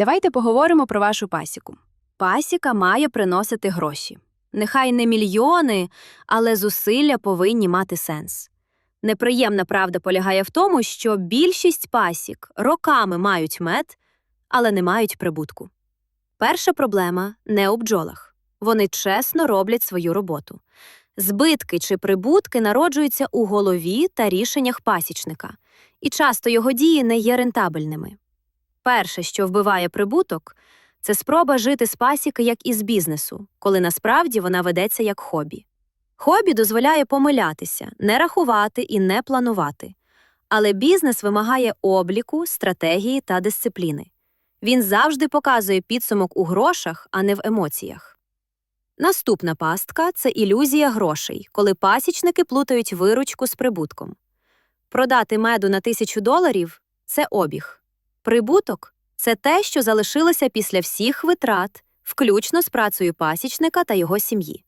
Давайте поговоримо про вашу пасіку. Пасіка має приносити гроші. Нехай не мільйони, але зусилля повинні мати сенс. Неприємна правда полягає в тому, що більшість пасік роками мають мед, але не мають прибутку. Перша проблема не у бджолах. Вони чесно роблять свою роботу. Збитки чи прибутки народжуються у голові та рішеннях пасічника, і часто його дії не є рентабельними. Перше, що вбиває прибуток, це спроба жити з пасіки як із бізнесу, коли насправді вона ведеться як хобі. Хобі дозволяє помилятися, не рахувати і не планувати. Але бізнес вимагає обліку, стратегії та дисципліни. Він завжди показує підсумок у грошах, а не в емоціях. Наступна пастка це ілюзія грошей, коли пасічники плутають виручку з прибутком. Продати меду на тисячу доларів це обіг. Прибуток це те, що залишилося після всіх витрат, включно з працею пасічника та його сім'ї.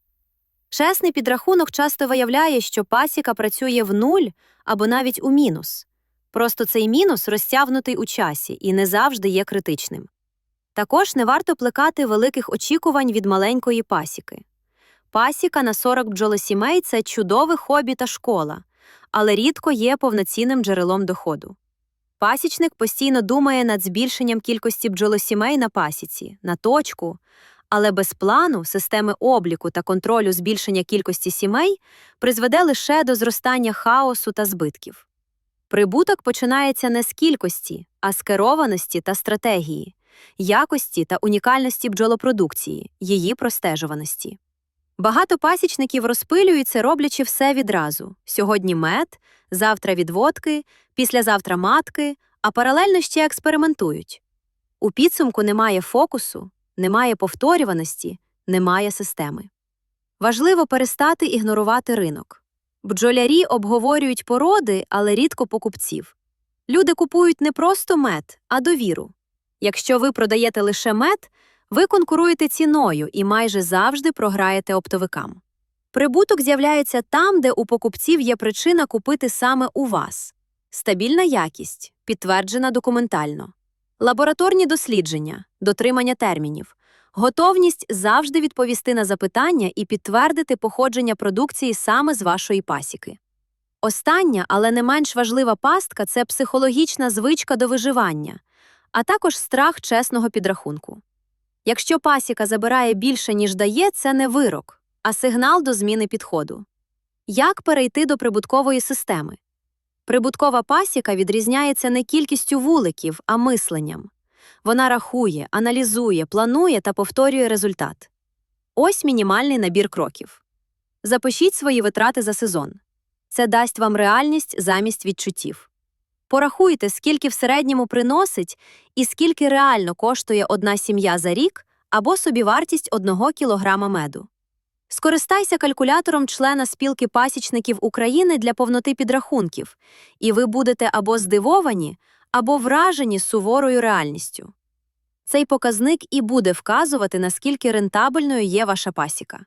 Чесний підрахунок часто виявляє, що пасіка працює в нуль або навіть у мінус. Просто цей мінус розтягнутий у часі і не завжди є критичним. Також не варто плекати великих очікувань від маленької пасіки. Пасіка на 40 бджолосімей це чудове хобі та школа, але рідко є повноцінним джерелом доходу. Пасічник постійно думає над збільшенням кількості бджолосімей на пасіці, на точку, але без плану, системи обліку та контролю збільшення кількості сімей призведе лише до зростання хаосу та збитків. Прибуток починається не з кількості, а з керованості та стратегії, якості та унікальності бджолопродукції, її простежуваності. Багато пасічників розпилюються, роблячи все відразу: сьогодні мед, завтра відводки, післязавтра матки, а паралельно ще експериментують. У підсумку немає фокусу, немає повторюваності, немає системи. Важливо перестати ігнорувати ринок. Бджолярі обговорюють породи, але рідко покупців. Люди купують не просто мед, а довіру. Якщо ви продаєте лише мед, ви конкуруєте ціною і майже завжди програєте оптовикам. Прибуток з'являється там, де у покупців є причина купити саме у вас. Стабільна якість, підтверджена документально, лабораторні дослідження, дотримання термінів, готовність завжди відповісти на запитання і підтвердити походження продукції саме з вашої пасіки. Остання, але не менш важлива пастка це психологічна звичка до виживання, а також страх чесного підрахунку. Якщо пасіка забирає більше, ніж дає, це не вирок, а сигнал до зміни підходу. Як перейти до прибуткової системи? Прибуткова пасіка відрізняється не кількістю вуликів, а мисленням. Вона рахує, аналізує, планує та повторює результат. Ось мінімальний набір кроків. Запишіть свої витрати за сезон. Це дасть вам реальність замість відчуттів. Порахуйте, скільки в середньому приносить і скільки реально коштує одна сім'я за рік або собівартість одного кілограма меду. Скористайся калькулятором члена спілки пасічників України для повноти підрахунків, і ви будете або здивовані, або вражені суворою реальністю. Цей показник і буде вказувати, наскільки рентабельною є ваша пасіка.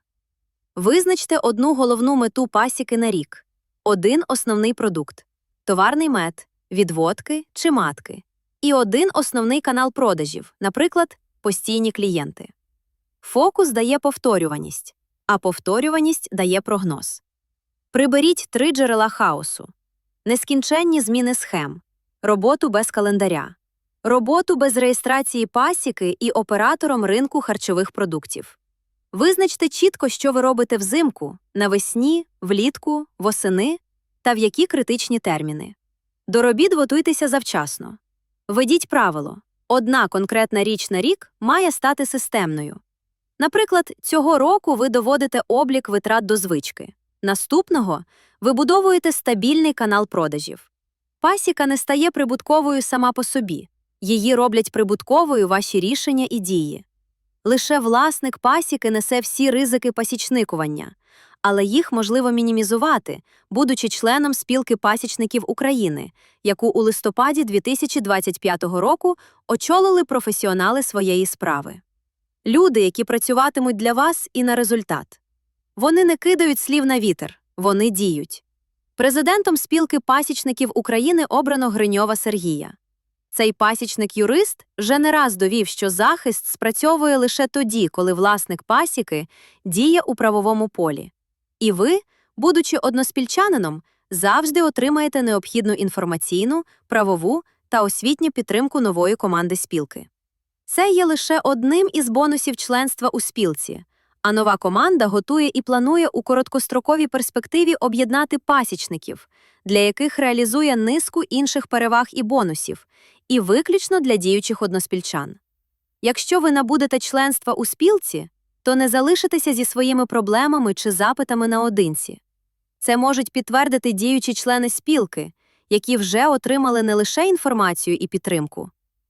Визначте одну головну мету пасіки на рік, один основний продукт товарний мед, відводки чи матки, і один основний канал продажів, наприклад, постійні клієнти. Фокус дає повторюваність, а повторюваність дає прогноз. Приберіть три джерела хаосу, нескінченні зміни схем, роботу без календаря, роботу без реєстрації пасіки і оператором ринку харчових продуктів. Визначте чітко, що ви робите взимку, навесні, влітку, восени та в які критичні терміни. До робіт готуйтеся завчасно. Ведіть правило одна конкретна річ на рік має стати системною. Наприклад, цього року ви доводите облік витрат до звички. Наступного ви будовуєте стабільний канал продажів. Пасіка не стає прибутковою сама по собі, її роблять прибутковою ваші рішення і дії. Лише власник пасіки несе всі ризики пасічникування, але їх можливо мінімізувати, будучи членом спілки пасічників України, яку у листопаді 2025 року очолили професіонали своєї справи. Люди, які працюватимуть для вас і на результат. Вони не кидають слів на вітер, вони діють. Президентом спілки пасічників України обрано Гриньова Сергія. Цей пасічник-юрист вже не раз довів, що захист спрацьовує лише тоді, коли власник пасіки діє у правовому полі. І ви, будучи односпільчанином, завжди отримаєте необхідну інформаційну, правову та освітню підтримку нової команди спілки. Це є лише одним із бонусів членства у спілці, а нова команда готує і планує у короткостроковій перспективі об'єднати пасічників, для яких реалізує низку інших переваг і бонусів, і виключно для діючих односпільчан. Якщо ви набудете членства у спілці, то не залишитеся зі своїми проблемами чи запитами наодинці. Це можуть підтвердити діючі члени спілки, які вже отримали не лише інформацію і підтримку,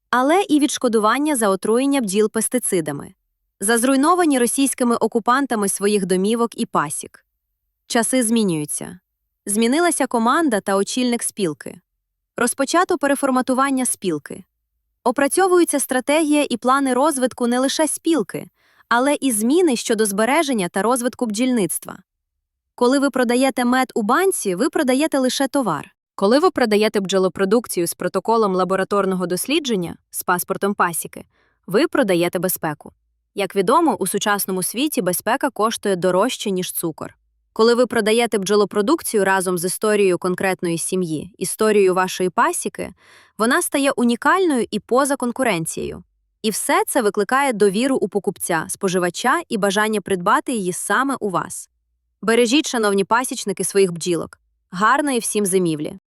але і відшкодування за отруєння бджіл пестицидами, за зруйновані російськими окупантами своїх домівок і пасік. Часи змінюються. Змінилася команда та очільник спілки. Розпочато переформатування спілки. Опрацьовуються стратегія і плани розвитку не лише спілки, але і зміни щодо збереження та розвитку бджільництва. Коли ви продаєте мед у банці, ви продаєте лише товар. Коли ви продаєте бджолопродукцію з протоколом лабораторного дослідження з паспортом пасіки, ви продаєте безпеку. Як відомо, у сучасному світі безпека коштує дорожче, ніж цукор. Коли ви продаєте бджолопродукцію разом з історією конкретної сім'ї, історією вашої пасіки, вона стає унікальною і поза конкуренцією. І все це викликає довіру у покупця, споживача і бажання придбати її саме у вас. Бережіть, шановні пасічники, своїх бджілок. Гарної всім зимівлі!